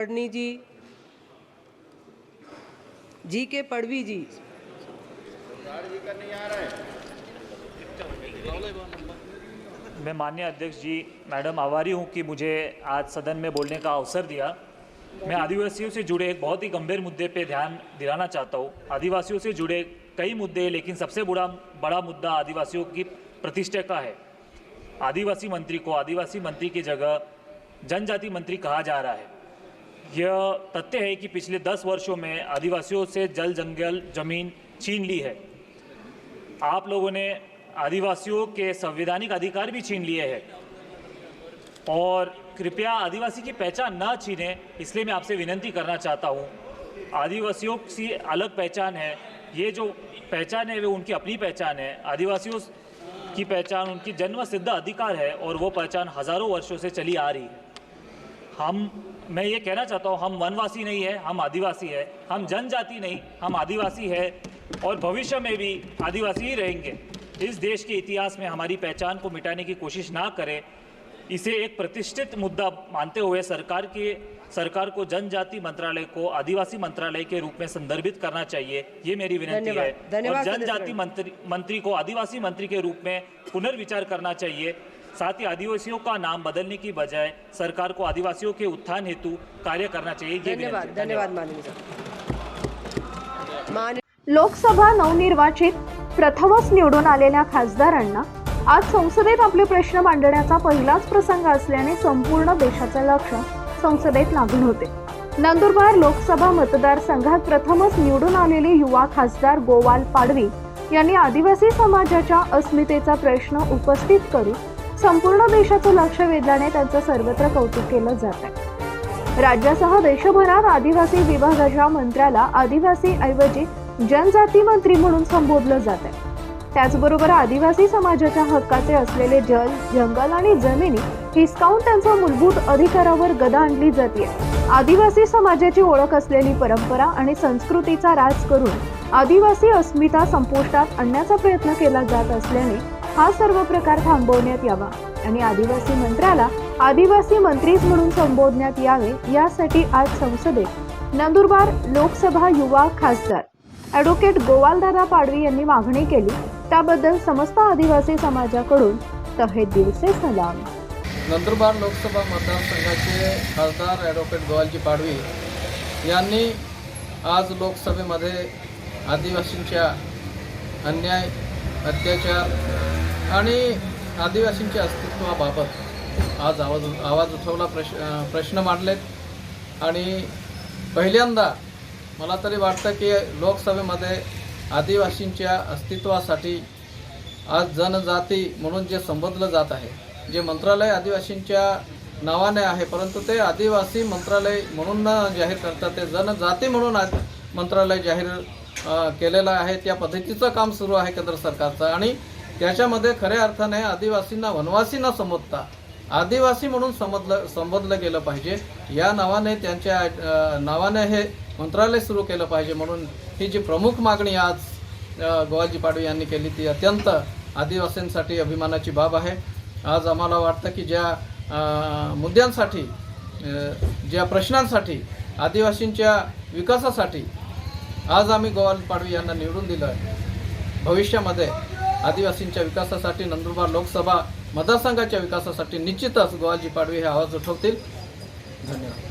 पड़नी जी जी के पड़वी जी। मैं माननीय अध्यक्ष जी, मैडम आभारी हूँ कि मुझे आज सदन में बोलने का अवसर दिया। मैं आदिवासियों से जुड़े एक बहुत ही गंभीर मुद्दे पे ध्यान दिलाना चाहता हूँ। आदिवासियों से जुड़े कई मुद्दे, लेकिन सबसे बड़ा बड़ा मुद्दा आदिवासियों की प्रतिष्ठा का है। आदिवासी मंत्री को आदिवासी मंत्री की जगह जनजाति मंत्री कहा जा रहा है। यह तथ्य है कि पिछले दस वर्षों में आदिवासियों से जल, जंगल, ज़मीन छीन ली है। आप लोगों ने आदिवासियों के संवैधानिक अधिकार भी छीन लिए हैं। और कृपया आदिवासी की पहचान ना छीने, इसलिए मैं आपसे विनती करना चाहता हूँ। आदिवासियों की अलग पहचान है। ये जो पहचान है, वो उनकी अपनी पहचान है। आदिवासियों की पहचान, उनकी जन्म सिद्ध अधिकार है और वो पहचान हज़ारों वर्षों से चली आ रही है। हम मैं ये कहना चाहता हूँ हम वनवासी नहीं है हम आदिवासी है। हम जनजाति नहीं हम आदिवासी है और भविष्य में भी आदिवासी ही रहेंगे। इस देश के इतिहास में हमारी पहचान को मिटाने की कोशिश ना करें। इसे एक प्रतिष्ठित मुद्दा मानते हुए सरकार के सरकार को जनजाति मंत्रालय को आदिवासी मंत्रालय के रूप में संदर्भित करना चाहिए। ये मेरी विनती है। और जनजाति मंत्री मंत्री को आदिवासी मंत्री के रूप में पुनर्विचार करना चाहिए। साथ ही आदिवासियों का नाम बदलने की बजाय सरकार को आदिवासियों के उत्थान हेतु कार्य करना चाहिए। धन्यवाद धन्यवाद। माननीय लोकसभा नवनिर्वाचित प्रथमच निवडून आलेल्या खासदारांना आज संसदेत आपले प्रश्न मांडण्याचा पहिलाच प्रसंग असल्याने संपूर्ण देशाचे लक्ष संसदेत लागून होते. नंदुरबार लोकसभा मतदारसंघात प्रथमच निवडून आलेले युवा खासदार गोवाल पाडवी यांनी आदिवासी समाजाच्या अस्मितेचा प्रश्न उपस्थित करून संपूर्ण देशाचं लक्ष वेधल्याने त्यांचं सर्वत्र कौतुक केलं जात आहे. राज्यासह देशभरात आदिवासी विभागाच्या मंत्र्याला आदिवासी ऐवजी जनजाती मंत्री म्हणून संबोधलं जात आहे. त्याचबरोबर आदिवासी समाजाच्या हक्काचे असलेले जल जंगल आणि जमिनी हिसकावून त्यांच्या मूलभूत अधिकारावर गदा आणली जाते. आदिवासी समाजाची ओळख असलेली परंपरा आणि संस्कृतीचा राज करून आदिवासी अस्मिता संपुष्टात आणण्याचा प्रयत्न केला जात असल्याने हा सर्व प्रकार थांबवण्यात यावा. आणि आदिवासी मंत्र्याला आदिवासी मंत्रीच म्हणून संबोधण्यात यावे यासाठी आज संसदेत नंदुरबार लोकसभा युवा खासदार ॲडव्होकेट गोवालदादा पाडवी यांनी मागणी केली. त्याबद्दल समस्त आदिवासी समाजाकडून तहे दिवसे सलाम. नंदुरबार लोकसभा मतदारसंघाचे खासदार ॲडव्होकेट गोवालजी पाडवी यांनी आज लोकसभेमध्ये आदिवासींच्या अन्याय अत्याचार आणि आदिवासींच्या अस्तित्वाबाबत आज आवाज आवाज उठवला प्रश प्रश्न मांडलेत. आणि पहिल्यांदा मला तरी वाटतं की लोकसभेमध्ये आदिवासींच्या अस्तित्वासाठी आज जनजाती म्हणून जे संबोधलं जात आहे जे मंत्रालय आदिवासींच्या नावाने आहे परंतु ते आदिवासी मंत्रालय म्हणून जाहीर करतात ते जनजाती म्हणून आज मंत्रालय जाहीर केलेलं आहे. त्या पद्धतीचं काम सुरू आहे केंद्र सरकारचं. आणि त्याच्यामध्ये खऱ्या अर्थाने आदिवासींना वनवासी न संबोधता आदिवासी म्हणून समजलं संबोधलं गेलं पाहिजे. या नावाने त्यांच्या नावाने हे मंत्रालय सुरू केलं पाहिजे म्हणून ही जी प्रमुख मागणी आज गोवाजी पाडवी यांनी केली ती अत्यंत आदिवासींसाठी अभिमानाची बाब आहे. आज आम्हाला वाटतं की ज्या मुद्द्यांसाठी ज्या प्रश्नांसाठी आदिवासींच्या विकासासाठी आज आम्ही गोवाल पाडवी यांना निवडून दिलं आहे. भविष्यामध्ये आदिवासींच्या विकासासाठी नंदुरबार लोकसभा मतदारसंघाच्या विकासासाठी निश्चितच गोवाजी पाडवी हे आवाज उठवतील. धन्यवाद.